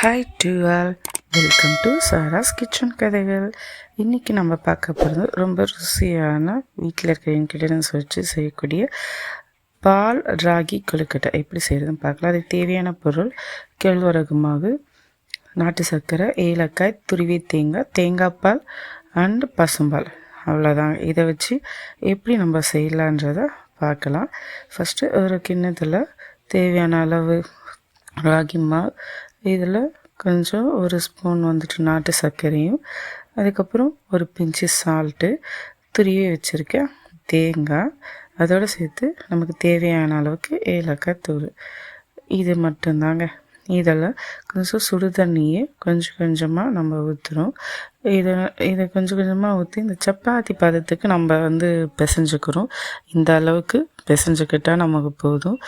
Hi to all welcome to Sara's kitchen கதைகள் இன்றைக்கி நம்ம பார்க்க போகிறது ரொம்ப ருசியான வீட்டில் இருக்கிற இன்க்ரீடியன்ஸ் வச்சு செய்யக்கூடிய பால் ராகி கொழுக்கட்டை. எப்படி செய்கிறதுன்னு பார்க்கலாம். அதுக்கு தேவையான பொருள் கேழ்வரகு மாவு நாட்டு சர்க்கரை ஏலக்காய் துருவி தேங்காய் தேங்காய் பால் அண்டு பசும்பால் அவ்வளோதான் இதை வச்சு எப்படி நம்ம செய்யலான்றதை பார்க்கலாம். ஃபஸ்ட்டு ஒரு கிண்ணத்தில் தேவையான அளவு ராகி மாவு இதில் கொஞ்சம் ஒரு ஸ்பூன் வந்துட்டு நாட்டு சர்க்கரையும் அதுக்கப்புறம் ஒரு பிஞ்சு சால்ட்டு துருவி வச்சுருக்கேன் தேங்காய். அதோடு சேர்த்து நமக்கு தேவையான அளவுக்கு ஏலக்காய் தூள். இது மட்டும்தாங்க. இதெல்லாம் கொஞ்சம் சுடு தண்ணியே கொஞ்சம் கொஞ்சமாக நம்ம ஊற்றுறோம் இதை இதை கொஞ்சம் கொஞ்சமாக ஊற்றி இந்த சப்பாத்தி பதத்துக்கு நம்ம வந்து பிசைஞ்சுக்கிறோம். இந்த அளவுக்கு பிசைஞ்சுக்கிட்டால் நமக்கு போதும்.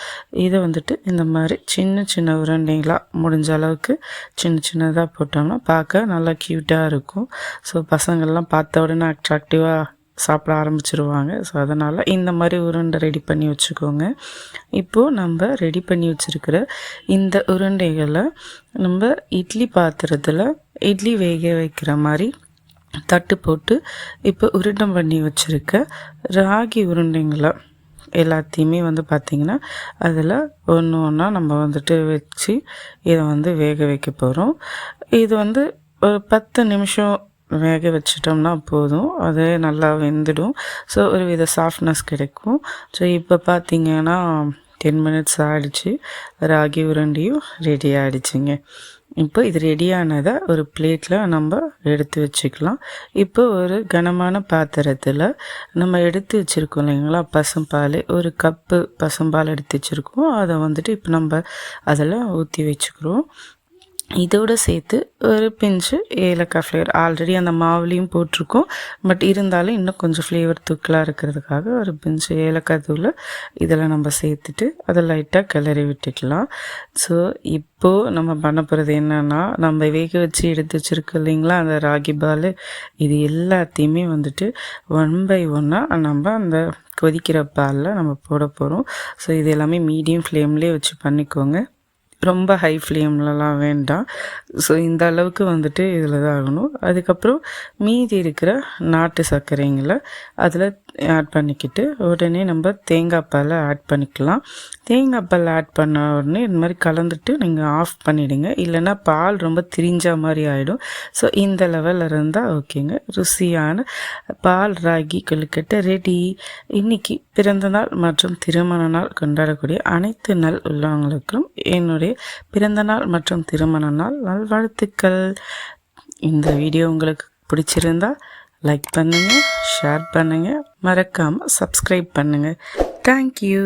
இதை வந்துட்டு இந்த மாதிரி சின்ன சின்ன உருண்டைகளாக முடிஞ்ச அளவுக்கு சின்ன சின்னதாக போட்டோம்னா பார்க்க நல்லா க்யூட்டாக இருக்கும். ஸோ பசங்கள்லாம் பார்த்த உடனே அட்ராக்டிவாக சாப்பிட ஆரம்பிச்சிருவாங்க. ஸோ அதனால் இந்த மாதிரி உருண்டை ரெடி பண்ணி வச்சுக்கோங்க. இப்போது நம்ம ரெடி பண்ணி வச்சுருக்கிற இந்த உருண்டைகளை நம்ம இட்லி பாத்திரத்தில் இட்லி வேக வைக்கிற மாதிரி தட்டு போட்டு இப்போ உருண்டம் பண்ணி வச்சுருக்க ராகி உருண்டைங்களை எல்லாத்தையுமே வந்து பார்த்திங்கன்னா அதில் ஒன்று ஒன்றா நம்ம வந்துட்டு வச்சு இதை வந்து வேக வைக்க போகிறோம் இது வந்து ஒரு பத்து நிமிஷம் வேக வச்சிட்டோம்னா போதும். அது நல்லா வெந்துடும். ஸோ ஒரு வித சாஃப்ட்னஸ் கிடைக்கும். ஸோ இப்போ பார்த்தீங்கன்னா டென் மினிட்ஸ் ஆகிடுச்சு ராகி உருண்டியும் ரெடி ஆகிடுச்சிங்க இப்போ இது ரெடியானதை ஒரு பிளேட்டில் நம்ம எடுத்து வச்சுக்கலாம். இப்போ ஒரு கனமான பாத்திரத்தில் நம்ம எடுத்து வச்சுருக்கோம் இல்லைங்களா? பசும்பால் ஒரு கப்பு பசும்பால் எடுத்து வச்சுருக்கோம். அதை வந்துட்டு இப்போ நம்ம அதில் ஊற்றி வச்சுக்கிறோம். இதோடு சேர்த்து ஒரு பிஞ்சு ஏலக்காய் ஃப்ளேவர் ஆல்ரெடி அந்த மாவுலேயும் போட்டிருக்கோம். பட் இருந்தாலும் இன்னும் கொஞ்சம் ஃப்ளேவர் தூக்கலாக இருக்கிறதுக்காக ஒரு பிஞ்சு ஏலக்காய் தூள் இதில் நம்ம சேர்த்துட்டு அதை லைட்டாக கிளறி விட்டுக்கலாம். ஸோ இப்போது நம்ம பண்ண போகிறது என்னென்னா நம்ம வேக வச்சு எடுத்து வச்சுருக்கோம் இல்லைங்களா அந்த ராகி பால். இது எல்லாத்தையுமே வந்துட்டு ஒன் பை ஒன்னாக நம்ம அந்த கொதிக்கிற பாலில் நம்ம போட போகிறோம் ஸோ இது எல்லாமே மீடியம் ஃப்ளேம்லேயே வச்சு பண்ணிக்கோங்க. ரொம்ப ஹை ஃப்ளேம்லலாம் வேண்டாம். ஸோ இந்த அளவுக்கு வந்துட்டு இதில் தான் ஆகணும். அதுக்கப்புறம் மீதி இருக்கிற நாட்டு சர்க்கரைங்களை அதில் ஆட் பண்ணிக்கிட்டு உடனே நம்ம தேங்காய் பால் ஆட் பண்ணிக்கலாம். தேங்காய் பால் ஆட் பண்ண உடனே இந்த மாதிரி கலந்துட்டு நீங்கள் ஆஃப் பண்ணிவிடுங்க இல்லைன்னா பால் ரொம்ப திரிஞ்ச மாதிரி ஆகிடும் ஸோ இந்த லெவலில் இருந்தால் ஓகேங்க ருசியான பால் ராகி கொழுக்கட்டை ரெடி. இன்றைக்கி பிறந்த நாள் மற்றும் திருமண நாள் கொண்டாடக்கூடிய அனைத்து நல் உள்ளவங்களுக்கும் என்னுடைய பிறந்த நாள் மற்றும் திருமண நாள். நல்வாழ்த்துக்கள். இந்த வீடியோ உங்களுக்கு பிடிச்சிருந்தா லைக் பண்ணுங்கள் ஷேர் பண்ணுங்கள் மறக்காமல் சப்ஸ்கிரைப் பண்ணுங்கள் தேங்க்யூ